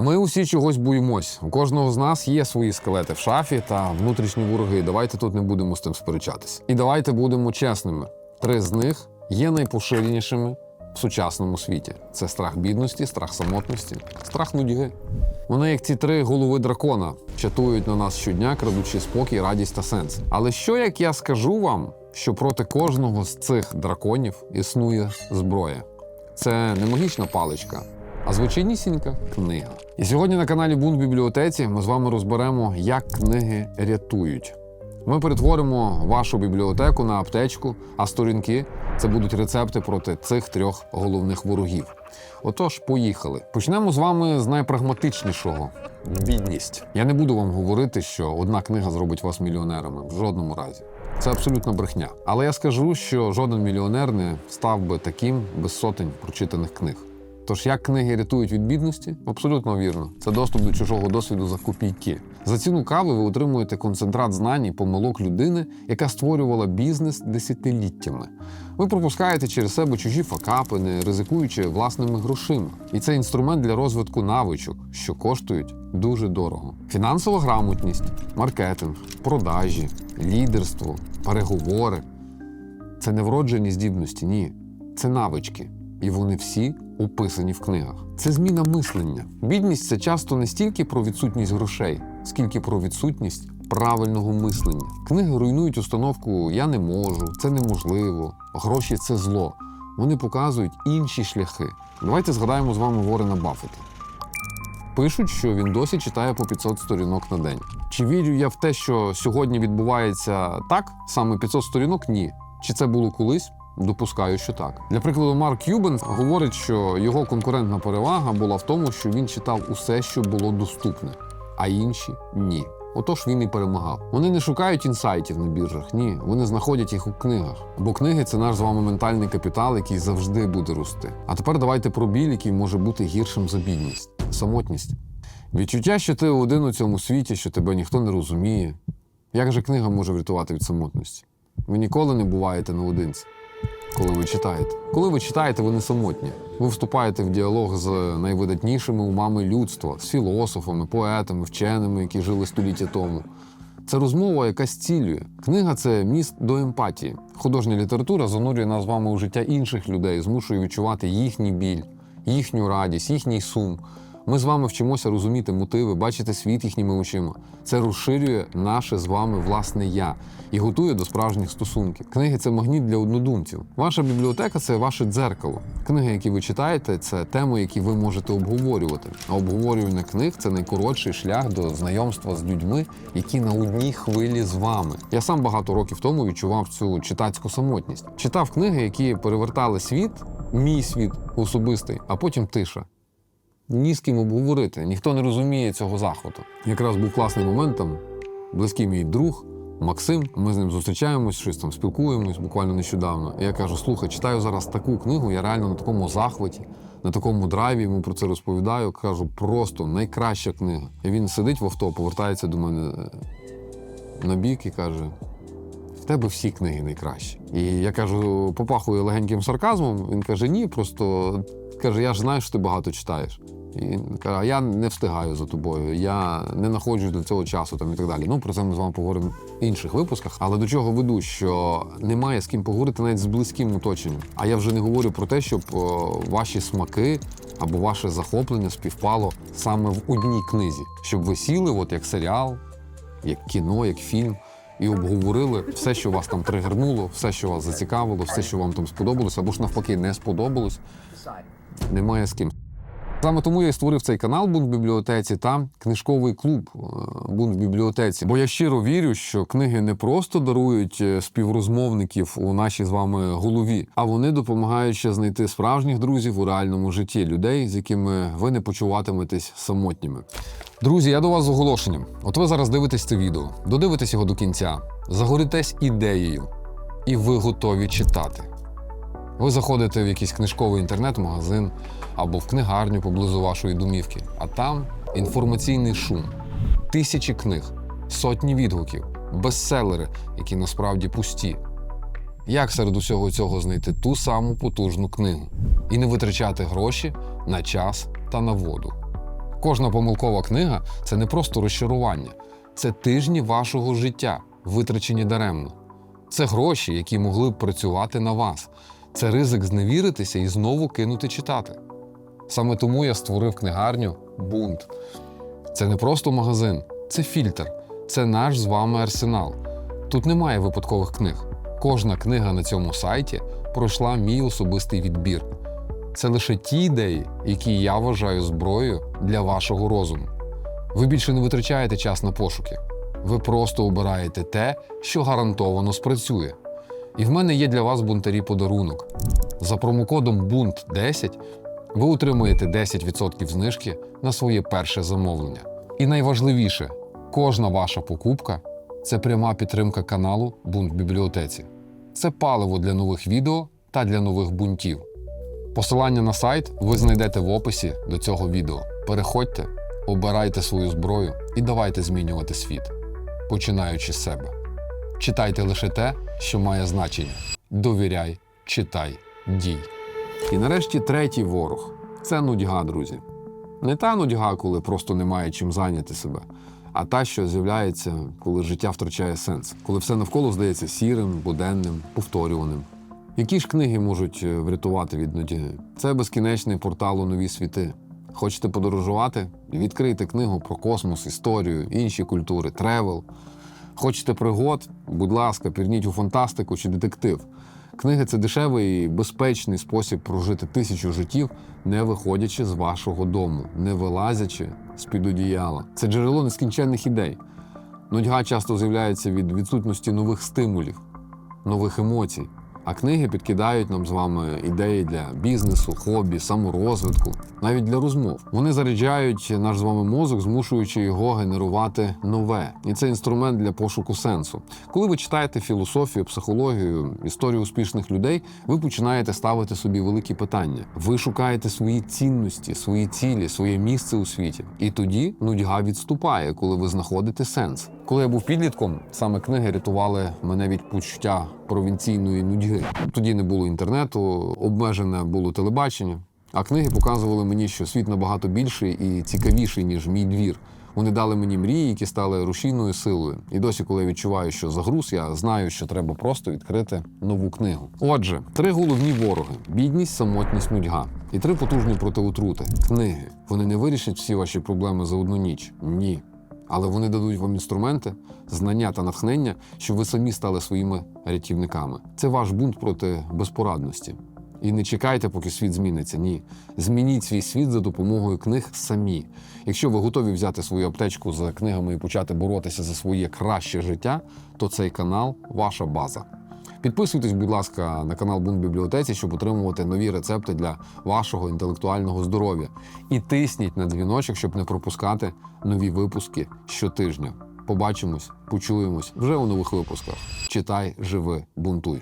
Ми усі чогось боїмось. У кожного з нас є свої скелети в шафі та внутрішні вороги. Давайте тут не будемо з тим сперечатись. І давайте будемо чесними. Три з них є найпоширенішими в сучасному світі: це страх бідності, страх самотності, страх нудьги. Вони, як ці три голови дракона, чатують на нас щодня, крадучи спокій, радість та сенс. Але що як я скажу вам, що проти кожного з цих драконів існує зброя? Це не магічна паличка, а звичайнісінька книга. І сьогодні на каналі Бунт бібліотеці ми з вами розберемо, як книги рятують. Ми перетворимо вашу бібліотеку на аптечку, а сторінки це будуть рецепти проти цих трьох головних ворогів. Отож, поїхали. Почнемо з вами з найпрагматичнішого бідність. Я не буду вам говорити, що одна книга зробить вас мільйонерами в жодному разі. Це абсолютна брехня. Але я скажу, що жоден мільйонер не став би таким без сотень прочитаних книг. Тож як книги рятують від бідності? Абсолютно вірно. Це доступ до чужого досвіду за копійки. За ціну кави ви отримуєте концентрат знань і помилок людини, яка створювала бізнес десятиліттями. Ви пропускаєте через себе чужі факапи, не ризикуючи власними грошима. І це інструмент для розвитку навичок, що коштують дуже дорого. Фінансова грамотність, маркетинг, продажі, лідерство, переговори це не вроджені здібності, ні. Це навички. І вони всі описані в книгах. Це зміна мислення. Бідність це часто не стільки про відсутність грошей, скільки про відсутність правильного мислення. Книги руйнують установку Я не можу, це неможливо, гроші це зло. Вони показують інші шляхи. Давайте згадаємо з вами Ворена Баффета. Пишуть, що він досі читає по 500 сторінок на день. Чи вірю я в те, що сьогодні відбувається так, саме 500 сторінок? Ні. Чи це було колись? Допускаю, що так. Для прикладу, Марк Кюбен говорить, що його конкурентна перевага була в тому, що він читав усе, що було доступне, а інші ні. Отож він і перемагав. Вони не шукають інсайтів на біржах, ні, вони знаходять їх у книгах. Бо книги це наш з вами ментальний капітал, який завжди буде рости. А тепер давайте про біль, який може бути гіршим за бідність самотність. Відчуття, що ти один у цьому світі, що тебе ніхто не розуміє. Як же книга може врятувати від самотності? Ви ніколи не буваєте наодинці коли ви читаєте. Коли ви читаєте, ви не самотні. Ви вступаєте в діалог з найвидатнішими умами людства, з філософами, поетами, вченими, які жили століття тому. Це розмова, яка зцілює. Книга це міст до емпатії. Художня література занурює нас з вами у життя інших людей, змушує відчувати їхній біль, їхню радість, їхній сум. Ми з вами вчимося розуміти мотиви, бачити світ їхніми очима. Це розширює наше з вами власне я і готує до справжніх стосунків. Книги це магніт для однодумців. Ваша бібліотека це ваше дзеркало. Книги, які ви читаєте, це теми, які ви можете обговорювати. А обговорювання книг це найкоротший шлях до знайомства з людьми, які на одній хвилі з вами. Я сам багато років тому відчував цю читацьку самотність. Читав книги, які перевертали світ, мій світ особистий, а потім тиша ні з ким обговорити, ніхто не розуміє цього захвату. Якраз був класний момент там, близький мій друг. Максим, ми з ним зустрічаємось, щось там спілкуємось буквально нещодавно. І я кажу: слухай, читаю зараз таку книгу, я реально на такому захваті, на такому драйві йому про це розповідаю. Кажу, просто найкраща книга. І він сидить в авто, повертається до мене е, на бік і каже: в тебе всі книги найкращі. І я кажу, попахую легеньким сарказмом. Він каже: ні, просто каже, я ж знаю, що ти багато читаєш. І каже, а я не встигаю за тобою, я не знаходжу до цього часу там і так далі. Ну про це ми з вами поговоримо в інших випусках. Але до чого веду, що немає з ким поговорити навіть з близьким оточенням. А я вже не говорю про те, щоб ваші смаки або ваше захоплення співпало саме в одній книзі, щоб ви сіли, от як серіал, як кіно, як фільм. І обговорили все, що вас там тригернуло, все, що вас зацікавило, все, що вам там сподобалось, або ж навпаки не сподобалось. Немає з ким. Саме тому я і створив цей канал Бунт в бібліотеці та книжковий клуб е, Бунт в бібліотеці. Бо я щиро вірю, що книги не просто дарують е, співрозмовників у нашій з вами голові, а вони допомагають ще знайти справжніх друзів у реальному житті, людей, з якими ви не почуватиметесь самотніми. Друзі, я до вас з оголошенням. От ви зараз дивитесь це відео, додивитесь його до кінця, загоритесь ідеєю, і ви готові читати. Ви заходите в якийсь книжковий інтернет-магазин або в книгарню поблизу вашої домівки, а там інформаційний шум, тисячі книг, сотні відгуків, бестселери, які насправді пусті. Як серед усього цього знайти ту саму потужну книгу і не витрачати гроші на час та на воду? Кожна помилкова книга це не просто розчарування, це тижні вашого життя, витрачені даремно. Це гроші, які могли б працювати на вас. Це ризик зневіритися і знову кинути читати. Саме тому я створив книгарню Бунт. Це не просто магазин, це фільтр, це наш з вами арсенал. Тут немає випадкових книг. Кожна книга на цьому сайті пройшла мій особистий відбір. Це лише ті ідеї, які я вважаю зброєю для вашого розуму. Ви більше не витрачаєте час на пошуки. Ви просто обираєте те, що гарантовано спрацює. І в мене є для вас бунтарі подарунок. За промокодом BUNT10 ви отримуєте 10% знижки на своє перше замовлення. І найважливіше, кожна ваша покупка це пряма підтримка каналу Бунт бібліотеці. Це паливо для нових відео та для нових бунтів. Посилання на сайт ви знайдете в описі до цього відео. Переходьте, обирайте свою зброю і давайте змінювати світ, починаючи з себе. Читайте лише те, що має значення. Довіряй, читай, дій. І нарешті третій ворог це нудьга, друзі. Не та нудьга, коли просто немає чим зайняти себе, а та, що з'являється, коли життя втрачає сенс, коли все навколо здається сірим, буденним, повторюваним. Які ж книги можуть е, врятувати від нудьги? Це безкінечний портал у нові світи. Хочете подорожувати? Відкрийте книгу про космос, історію, інші культури, тревел. Хочете пригод? Будь ласка, пірніть у фантастику чи детектив. Книги це дешевий і безпечний спосіб прожити тисячу життів, не виходячи з вашого дому, не вилазячи з-під одіяла. Це джерело нескінченних ідей. Нудьга часто з'являється від відсутності нових стимулів, нових емоцій. А книги підкидають нам з вами ідеї для бізнесу, хобі, саморозвитку, навіть для розмов. Вони заряджають наш з вами мозок, змушуючи його генерувати нове. І це інструмент для пошуку сенсу. Коли ви читаєте філософію, психологію, історію успішних людей, ви починаєте ставити собі великі питання. Ви шукаєте свої цінності, свої цілі, своє місце у світі. І тоді нудьга відступає, коли ви знаходите сенс. Коли я був підлітком, саме книги рятували мене від почуття провінційної нудьги. Тоді не було інтернету, обмежене було телебачення. А книги показували мені, що світ набагато більший і цікавіший, ніж мій двір. Вони дали мені мрії, які стали рушійною силою. І досі, коли я відчуваю, що загруз, я знаю, що треба просто відкрити нову книгу. Отже, три головні вороги: бідність, самотність, нудьга. І три потужні протиотрути книги. Вони не вирішать всі ваші проблеми за одну ніч. Ні але вони дадуть вам інструменти, знання та натхнення, щоб ви самі стали своїми рятівниками. Це ваш бунт проти безпорадності. І не чекайте, поки світ зміниться. Ні. Змініть свій світ за допомогою книг самі. Якщо ви готові взяти свою аптечку за книгами і почати боротися за своє краще життя, то цей канал ваша база. Підписуйтесь, будь ласка, на канал Бунт бібліотеці, щоб отримувати нові рецепти для вашого інтелектуального здоров'я. І тисніть на дзвіночок, щоб не пропускати нові випуски щотижня. Побачимось, почуємось вже у нових випусках. Читай, живи, бунтуй.